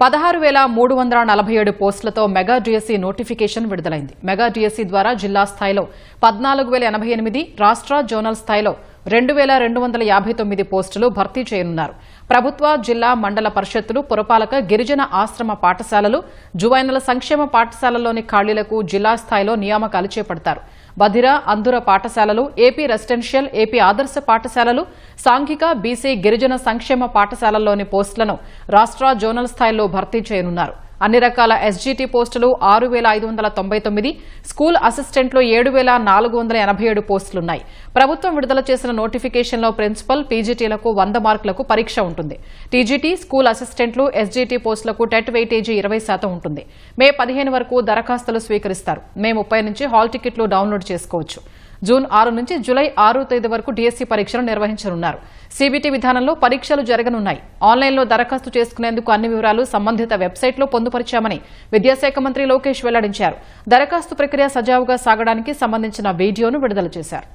పదహారు వేల మూడు వందల నలభై ఏడు పోస్టులతో మెగా డిఎస్సీ నోటిఫికేషన్ విడుదలైంది. మెగా డిఎస్సీ ద్వారా జిల్లా స్థాయిలో పద్నాలుగు వేల ఎనభై ఎనిమిది రాష్ట్ర జోనల్ స్థాయిలో రెండు వేల రెండు వందల యాభై తొమ్మిది పోస్టులు భర్తీ చేయనున్నారు. ప్రభుత్వ జిల్లా మండల పరిషత్తులు పురపాలక గిరిజన ఆశ్రమ పాఠశాలలు జువైనల సంక్షేమ పాఠశాలల్లోని ఖాళీలకు జిల్లా స్థాయిలో నియామకాలు చేపడతారు. బధిర అందుర పాఠశాలలు ఏపీ రెసిడెన్షియల్ ఏపీ ఆదర్శ పాఠశాలలు సాంఘిక బీసీ గిరిజన సంక్షేమ పాఠశాలల్లోని పోస్టులను రాష్ట్ర జోనల్ స్థాయిలో భర్తీ చేయనున్నారు. అన్ని రకాల ఎస్జీటీ పోస్టులు ఆరు వేల ఐదు వందల తొంభై తొమ్మిది స్కూల్ అసిస్టెంట్లు ఏడు వేల నాలుగు వందల ఎనభై ఏడు పోస్టులున్నాయి. ప్రభుత్వం విడుదల చేసిన నోటిఫికేషన్లో ప్రిన్సిపల్ పీజీటీలకు వంద మార్కులకు పరీక్ష ఉంటుంది. టీజీటీ స్కూల్ అసిస్టెంట్లు ఎస్జీటీ పోస్టులకు టెట్ వెయిటేజీ ఇరవై శాతం ఉంటుంది. మే పదిహేను వరకు దరఖాస్తులు స్వీకరిస్తారు. మే ముప్పై నుంచి హాల్ టికెట్లు డౌన్లోడ్ చేసుకోవచ్చు. జూన్ ఆరు నుంచి జూలై ఆరు తేదీ వరకు డీఎస్సీ పరీక్షలు నిర్వహించనున్నారు. సీబీటీ విధానంలో పరీక్షలు జరగనున్నాయి. ఆన్లైన్లో దరఖాస్తు చేసుకునేందుకు అన్ని వివరాలు సంబంధిత వెబ్సైట్లో పొందుపరిచామని విద్యాశాఖ మంత్రి లోకేష్ వెల్లడించారు. దరఖాస్తు ప్రక్రియ సజావుగా సాగడానికి సంబంధించిన వీడియోను విడుదల చేశారు.